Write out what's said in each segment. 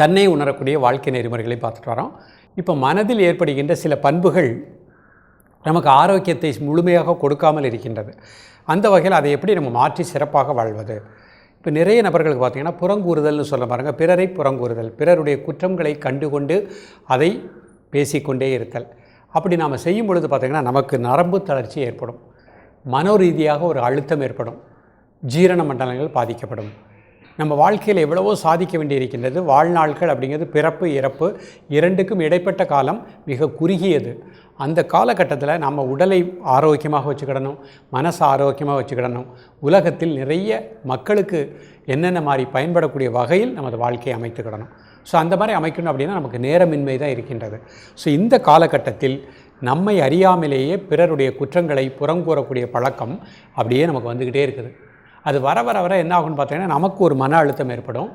தன்னை உணரக்கூடிய வாழ்க்கை நெறிமுறைகளை பார்த்துட்டு வரோம். இப்போ மனதில் ஏற்படுகின்ற சில பண்புகள் நமக்கு ஆரோக்கியத்தை முழுமையாக கொடுக்காமல் இருக்கின்றது. அந்த வகையில் அதை எப்படி நம்ம மாற்றி சிறப்பாக வாழ்வது? இப்போ நிறைய நபர்களுக்கு பார்த்தீங்கன்னா புறங்கூறுதல்னு சொல்ல பாருங்க பிறரை புறங்கூறுதல் பிறருடைய குற்றங்களை கண்டுகொண்டு அதை பேசிக்கொண்டே இருத்தல். அப்படி நாம் செய்யும் பொழுது பார்த்திங்கன்னா நமக்கு நரம்பு தளர்ச்சி ஏற்படும். மனோ ரீதியாக ஒரு அழுத்தம் ஏற்படும். ஜீரண மண்டலங்கள் பாதிக்கப்படும். நம்ம வாழ்க்கையில் எவ்வளவோ சாதிக்க வேண்டியிருக்கின்றது. வாழ்நாள்கள் அப்படிங்கிறது பிறப்பு இறப்பு இரண்டுக்கும் இடைப்பட்ட காலம் மிக குறுகியது. அந்த காலகட்டத்தில் நம்ம உடலை ஆரோக்கியமாக வச்சுக்கிடணும் மனசை ஆரோக்கியமாக வச்சுக்கிடணும். உலகத்தில் நிறைய மக்களுக்கு என்னென்ன மாதிரி பயன்படக்கூடிய வகையில் நமது வாழ்க்கையை அமைத்துக்கிடணும். ஸோ அந்த மாதிரி அமைக்கணும் அப்படின்னா நமக்கு நேரமின்மை தான் இருக்கின்றது. ஸோ இந்த காலகட்டத்தில் நம்மை அறியாமலேயே பிறருடைய குற்றங்களை புறங்கூறக்கூடிய பழக்கம் அப்படியே நமக்கு வந்துக்கிட்டே இருக்குது. அது வர வர வர என்ன ஆகும்னு பார்த்தீங்கன்னா நமக்கு ஒரு மன அழுத்தம் ஏற்படும்.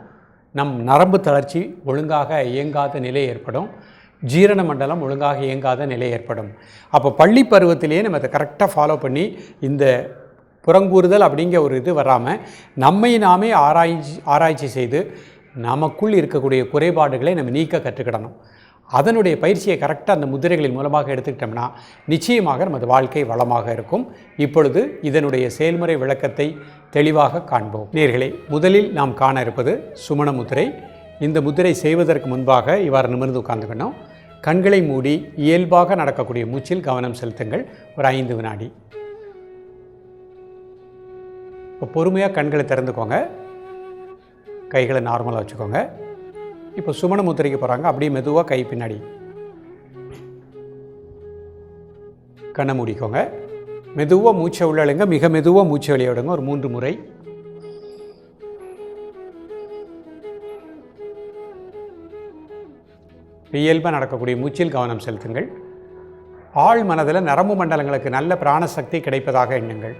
நம் நரம்பு தளர்ச்சி ஒழுங்காக இயங்காத நிலை ஏற்படும். ஜீரண மண்டலம் ஒழுங்காக இயங்காத நிலை ஏற்படும். அப்போ பள்ளி பருவத்திலேயே நம்ம அதை கரெக்டாக ஃபாலோ பண்ணி இந்த புறங்கூறுதல் அப்படிங்கிற ஒரு இது வராமல் நம்மை நாமே ஆராய்ச்சி ஆராய்ச்சி செய்து நமக்குள் இருக்கக்கூடிய குறைபாடுகளை நம்ம நீக்க கற்றுக்கிடணும். அதனுடைய பயிற்சியை கரெக்டாக அந்த முதிரைகளின் மூலமாக எடுத்துக்கிட்டோம்னா நிச்சயமாக நமது வாழ்க்கை வளமாக இருக்கும். இப்பொழுது இதனுடைய செயல்முறை விளக்கத்தை தெளிவாக காண்போம். நேர்களே முதலில் நாம் காண இருப்பது சுமண முதிரை. இந்த முத்திரை செய்வதற்கு முன்பாக இவ்வாறு நிமிர்ந்து உட்கார்ந்துக்கணும் கண்களை மூடி இயல்பாக நடக்கக்கூடிய மூச்சில் கவனம் செலுத்துங்கள். ஒரு ஐந்து வினாடி. இப்போ பொறுமையாக கண்களை திறந்துக்கோங்க. கைகளை நார்மலாக வச்சுக்கோங்க. இப்போ சுமண முத்திரைக்கு போகிறாங்க அப்படியே மெதுவாக கை பின்னாடி. கண்ணை மூடிக்கோங்க. மெதுவாக மூச்சை உள்ளழுங்க மிக மெதுவாக மூச்சை வெளியே விடுங்க. ஒரு மூன்று முறை. இயல்பாக நடக்கக்கூடிய மூச்சில் கவனம் செலுத்துங்கள். ஆள் மனதில் நரம்பு மண்டலங்களுக்கு நல்ல பிராணசக்தி கிடைப்பதாக எண்ணுங்கள்.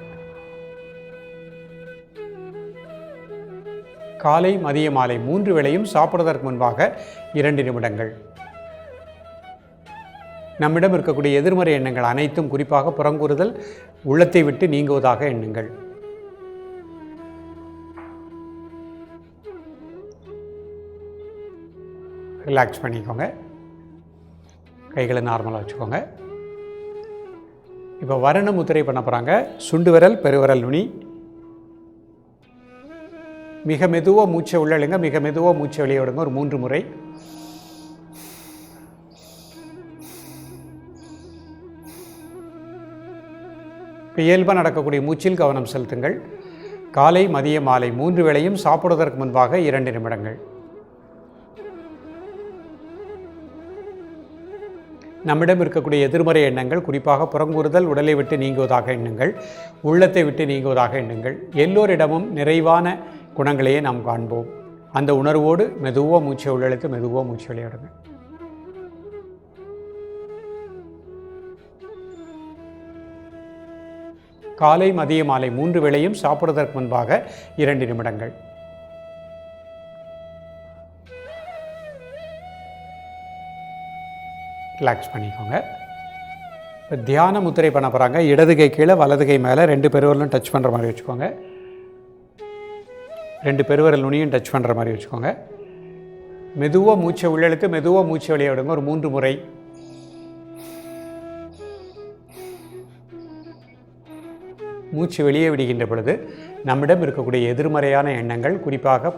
காலை மதிய மாலை மூன்று வேளையும் சாப்பிடுவதற்கு முன்பாக இரண்டு நிமிடங்கள். நம்மிடம் இருக்கக்கூடிய எதிர்மறை எண்ணங்கள் அனைத்தும் குறிப்பாக புறங்கூறுதல் உள்ளத்தை விட்டு நீங்குவதாக எண்ணுங்கள். ரிலாக்ஸ் பண்ணிக்கோங்க. கைகளை நார்மலாக வச்சுக்கோங்க. இப்போ வரண முத்திரை பண்ண போகிறாங்க சுண்டு விரல் பெருவிரல் நுனி. மிக மெதுவாக மூச்சை உள்ளழுங்க மிக மெதுவாக மூச்சை வெளியே விடுங்க ஒரு மூன்று முறை. இப்போ இயல்பாக நடக்கக்கூடிய மூச்சில் கவனம் செலுத்துங்கள். காலை மதிய மாலை மூன்று வேளையும் சாப்பிடுவதற்கு முன்பாக இரண்டு நிமிடங்கள். நம்மிடம் இருக்கக்கூடிய எதிர்மறை எண்ணங்கள் குறிப்பாக புறங்கூறுதல் உடலை விட்டு நீங்குவதாக எண்ணுங்கள். உள்ளத்தை விட்டு நீங்குவதாக எண்ணுங்கள். எல்லோரிடமும் நிறைவான குணங்களையே நாம் காண்போம். அந்த உணர்வோடு மெதுவாக மூச்சை உள்ளெழுத்து மெதுவாக மூச்சு விளையாடுங்க. காலை மதிய மாலை மூன்று வேளையும் சாப்பிடுவதற்கு முன்பாக இரண்டு நிமிடங்கள். ரிலாக்ஸ் பண்ணிக்கோங்க. இப்போ தியான முத்திரை பண்ண போகிறாங்க இடது கை கீழே வலது கை மேலே ரெண்டு பெருவரலும் டச் பண்ணுற மாதிரி வச்சுக்கோங்க. ரெண்டு பெருவரல் நுனியும் டச் பண்ணுற மாதிரி வச்சுக்கோங்க. மெதுவாக மூச்சை உள்ளெழுத்து மெதுவாக மூச்சை வெளியே விடுங்க. ஒரு மூன்று முறை. மூச்சு வெளியே விடுகின்ற பொழுது நம்மிடம் இருக்கக்கூடிய எதிர்மறையான எண்ணங்கள் குறிப்பாக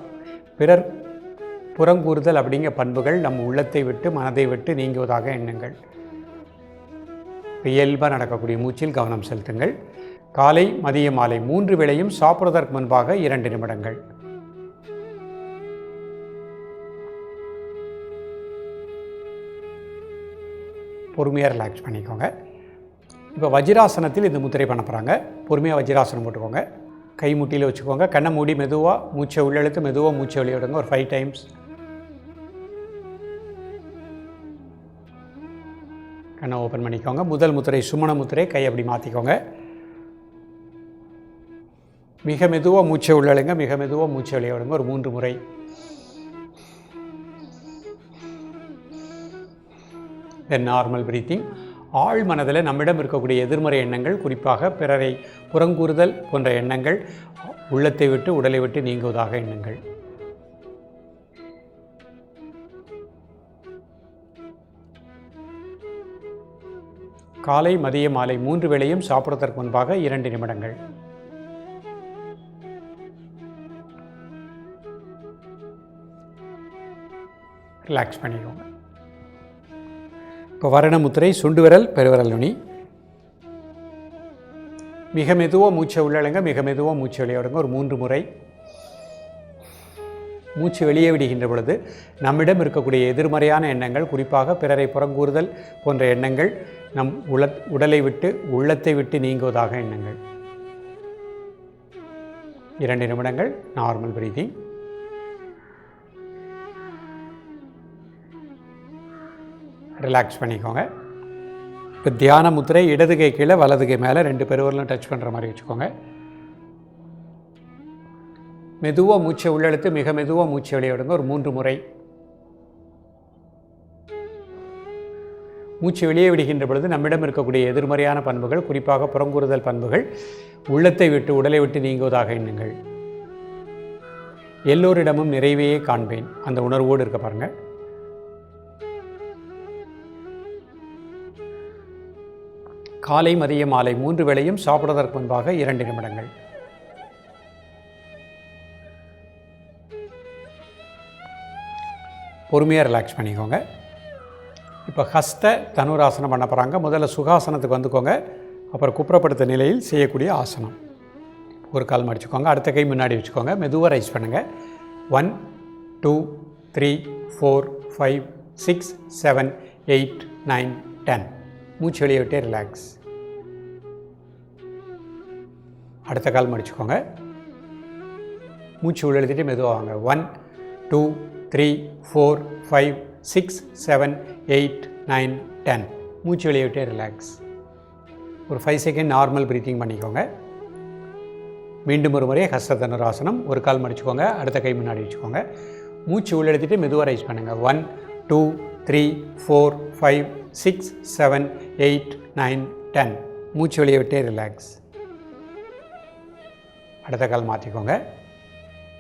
பிறர் புறங்கூறுதல் அப்படிங்கிற பண்புகள் நம் உள்ளத்தை விட்டு மனதை விட்டு நீங்குவதாக எண்ணங்கள். இயல்பாக நடக்கக்கூடிய மூச்சில் கவனம் செலுத்துங்கள். காலை மதிய மாலை மூன்று வேளையும் சாப்பிட்றதற்கு முன்பாக இரண்டு நிமிடங்கள். பொறுமையாக ரிலாக்ஸ் பண்ணிக்கோங்க. இப்போ வஜ்ராசனத்தில் இந்த முத்திரை பண்ண பொறுமையாக வஜ்ராசனம் போட்டுக்கோங்க. கை முட்டியில் வச்சுக்கோங்க. கண்ணை மூடி மெதுவாக மூச்சை உள்ளெழுத்து மெதுவாக மூச்சை வெளியிடுங்க ஒரு ஃபைவ் டைம்ஸ் கண்ணை ஓப்பன் பண்ணிக்கோங்க. முதல் முத்திரை சுமண முத்திரை கை அப்படி மாற்றிக்கோங்க மிக மெதுவாக மூச்சை உள்ளழுங்க மிக மெதுவாக மூச்சை வெளியே விடுங்க ஒரு மூன்று முறை. தென் நார்மல் பிரீத்திங் ஆழ் மனதில் நம்மிடம் இருக்கக்கூடிய எதிர்மறை எண்ணங்கள் குறிப்பாக பிறரை புறங்கூறுதல் போன்ற எண்ணங்கள் உள்ளத்தை விட்டு உடலை விட்டு நீங்குவதாக எண்ணங்கள். காலை மதிய மாலை மூன்று வேளையும் சாப்பிடுவதற்கு முன்பாக இரண்டு நிமிடங்கள். ரிலாக்ஸ் பண்ணிக்கோங்க. இப்போ வரணமுத்திரை சுண்டு விரல் பெருவிரல் நுனி மிக மெதுவாக மூச்சை உள்ளடங்க மிக மெதுவாக மூச்சை வெளியே விடுங்க ஒரு மூன்று முறை. மூச்சு வெளியே விடுகின்ற பொழுது நம்மிடம் இருக்கக்கூடிய எதிர்மறையான எண்ணங்கள் குறிப்பாக பிறரை புறங்கூறுதல் போன்ற எண்ணங்கள் நம் உல உடலை விட்டு உள்ளத்தை விட்டு நீங்குவதாக எண்ணங்கள். இரண்டு நிமிடங்கள் நார்மல் பிரீதிங் ரிலாக்ஸ் பண்ணிக்கோங்க. இப்போ தியான முத்திரை இடது கை கீழே வலது கை மேலே ரெண்டு பெருவரலும் டச் பண்ணுற மாதிரி வச்சுக்கோங்க. மெதுவாக மூச்சை உள்ளெழுத்து மிக மெதுவாக மூச்சை வெளியிடுங்க ஒரு மூன்று முறை. மூச்சு வெளியே விடுகின்ற பொழுது நம்மிடம் இருக்கக்கூடிய எதிர்மறையான பண்புகள் குறிப்பாக புறங்கூறுதல் பண்புகள் உள்ளத்தை விட்டு உடலை விட்டு நீங்குவதாக எண்ணுங்கள். எல்லோரிடமும் நிறைவையே காண்பேன். அந்த உணர்வோடு இருக்க பாருங்கள் காலை மதிய மாலை மூன்று வேளையும் சாப்பிடுவதற்கு முன்பாக இரண்டு நிமிடங்கள். பொறுமையாக ரிலாக்ஸ் பண்ணிக்கோங்க. இப்போ ஹஸ்த தனுராசனம் பண்ண போகிறாங்க முதல்ல சுகாசனத்துக்கு வந்துக்கோங்க. அப்புறம் குப்புறப்படுத்த நிலையில் செய்யக்கூடிய ஆசனம். ஒரு கால் மடிச்சுக்கோங்க. அடுத்த கை முன்னாடி வச்சுக்கோங்க. மெதுவாக ரைஸ் பண்ணுங்கள் one two three four five six seven eight nine ten மூச்சு வெளியே விட்டே ரிலாக்ஸ் அடுத்த கால் மடிச்சுக்கோங்க. மூச்சு உள்ளெழுத்திட்டு மெதுவாக வாங்க. One two three four five six seven eight nine ten மூச்சு வெளியே விட்டே ரிலாக்ஸ் ஒரு ஃபைவ் செகண்ட் நார்மல் ப்ரீத்திங் பண்ணிக்கோங்க. மீண்டும் ஒரு முறையே ஹஸ்தனுராசனம் ஒரு கால் மடிச்சுக்கோங்க. அடுத்த கை முன்னாடி வச்சுக்கோங்க. மூச்சு உள்ளெடுத்துட்டு மெதுவாக ரைஸ் பண்ணுங்கள் one two three four five six seven eight nine ten. மூச்சு வெளியே விட்டே ரிலாக்ஸ் அடுத்த கால் மாற்றிக்கோங்க.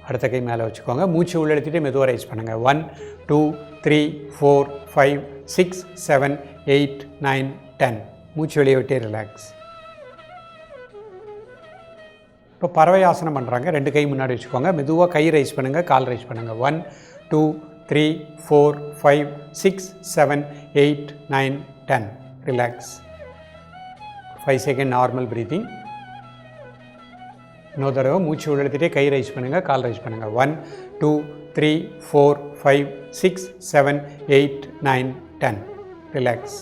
அடுத்த கை மேலே வச்சுக்கோங்க. மூச்சு உள்ளெடுத்துட்டு மெதுவாக ரைஸ் பண்ணுங்கள் one two three four five six seven eight nine ten மூச்சு வெளியே விட்டே ரிலாக்ஸ் இப்போ பறவை ஆசனம் பண்ணுறாங்க ரெண்டு கை முன்னாடி வச்சுக்கோங்க. மெதுவாக கை ரைஸ் பண்ணுங்கள் கால் ரைஸ் பண்ணுங்கள் one two three four five six seven eight nine ten relax five second normal breathing இன்னொரு தடவை மூச்சு உள்ளெடுத்துட்டே கை ரைஸ் பண்ணுங்கள் கால் ரைஸ் பண்ணுங்கள் one two three four five six seven eight nine ten relax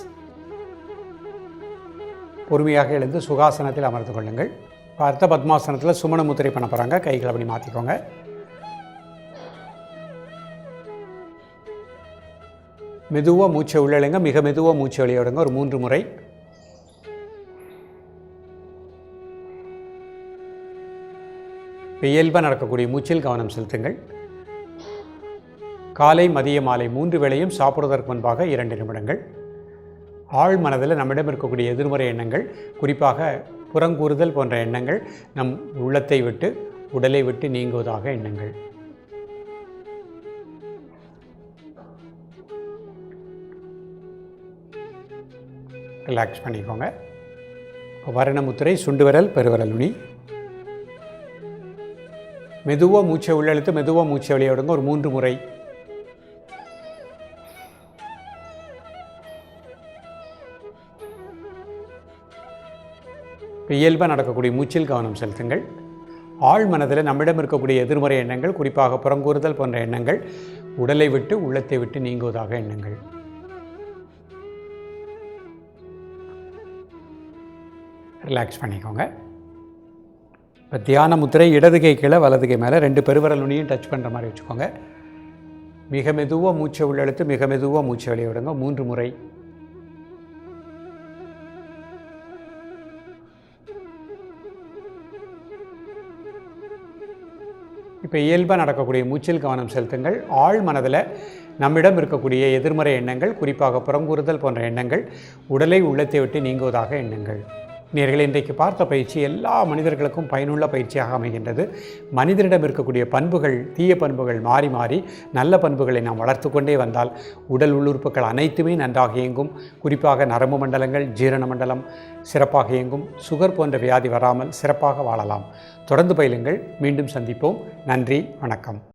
பொறுமையாக எழுந்து சுகாசனத்தில் அமர்ந்து கொள்ளுங்கள். இப்போ அர்த்த பத்மாசனத்தில் சுமண முத்திரை பண்ண போகிறாங்க கைகளை அப்படி மாற்றிக்கோங்க மெதுவாக மூச்சை உள்ளழுங்க மிக மெதுவாக மூச்சை வெளியிடுங்க ஒரு மூன்று முறை. இயல்பாக நடக்கக்கூடிய மூச்சில் கவனம் செலுத்துங்கள். காலை மதிய மாலை மூன்று வேளையும் சாப்பிடுவதற்கு முன்பாக இரண்டு நிமிடங்கள். ஆழ் மனதில் நம்மிடம் இருக்கக்கூடிய எதிர்மறை எண்ணங்கள் குறிப்பாக புறங்கூறுதல் போன்ற எண்ணங்கள் நம் உள்ளத்தை விட்டு உடலை விட்டு நீங்குவதாக எண்ணங்கள். ரிலாக்ஸ் பண்ணிக்கோங்க. வரணமுத்திரை சுண்டு விரல் பெருவிரல் நுனி மெதுவாக மூச்சை உள்ளெழுத்து மெதுவாக மூச்சை விளையாடுங்க. ஒரு மூன்று முறை. இயல்பாக நடக்கக்கூடிய மூச்சில் கவனம் செலுத்துங்கள். ஆழ் மனதில் நம்மிடம் இருக்கக்கூடிய எதிர்மறை எண்ணங்கள் குறிப்பாக புறங்கூறுதல் போன்ற எண்ணங்கள் உடலை விட்டு உள்ளத்தை விட்டு நீங்குவதாக எண்ணங்கள். ரிலாக்ஸ் பண்ணிக்கோங்க. இப்போ தியான முத்திரை இடது கீழே வலதுகை மேலே ரெண்டு பெருவரலுனையும் டச் பண்ணுற மாதிரி வச்சுக்கோங்க. மிக மெதுவாக மூச்சை உள்ளெழுத்து மிக மெதுவாக மூச்சை வெளியே விடுங்க. மூன்று முறை. இப்போ இயல்பாக நடக்கக்கூடிய மூச்சில் கவனம் செலுத்துங்கள். ஆழ் மனதில் நம்மிடம் இருக்கக்கூடிய எதிர்மறை எண்ணங்கள் குறிப்பாக புறங்கூறுதல் போன்ற எண்ணங்கள் உடலை உள்ளத்தை விட்டு நீங்குவதாக எண்ணங்கள். நேர்கள் இன்றைக்கு பார்த்த பயிற்சி எல்லா மனிதர்களுக்கும் பயனுள்ள பயிற்சியாக அமைகின்றது. மனிதரிடம் இருக்கக்கூடிய பண்புகள் தீய பண்புகள் மாறி மாறி நல்ல பண்புகளை நாம் வளர்த்து கொண்டே வந்தால் உடல் உள்ளுறுப்புகள் அனைத்துமே நன்றாக இயங்கும். குறிப்பாக நரம்பு மண்டலங்கள் ஜீரண மண்டலம் சிறப்பாக இயங்கும். சுகர் போன்ற வியாதி வராமல் சிறப்பாக வாழலாம். தொடர்ந்து பயிலுங்கள். மீண்டும் சந்திப்போம். நன்றி வணக்கம்.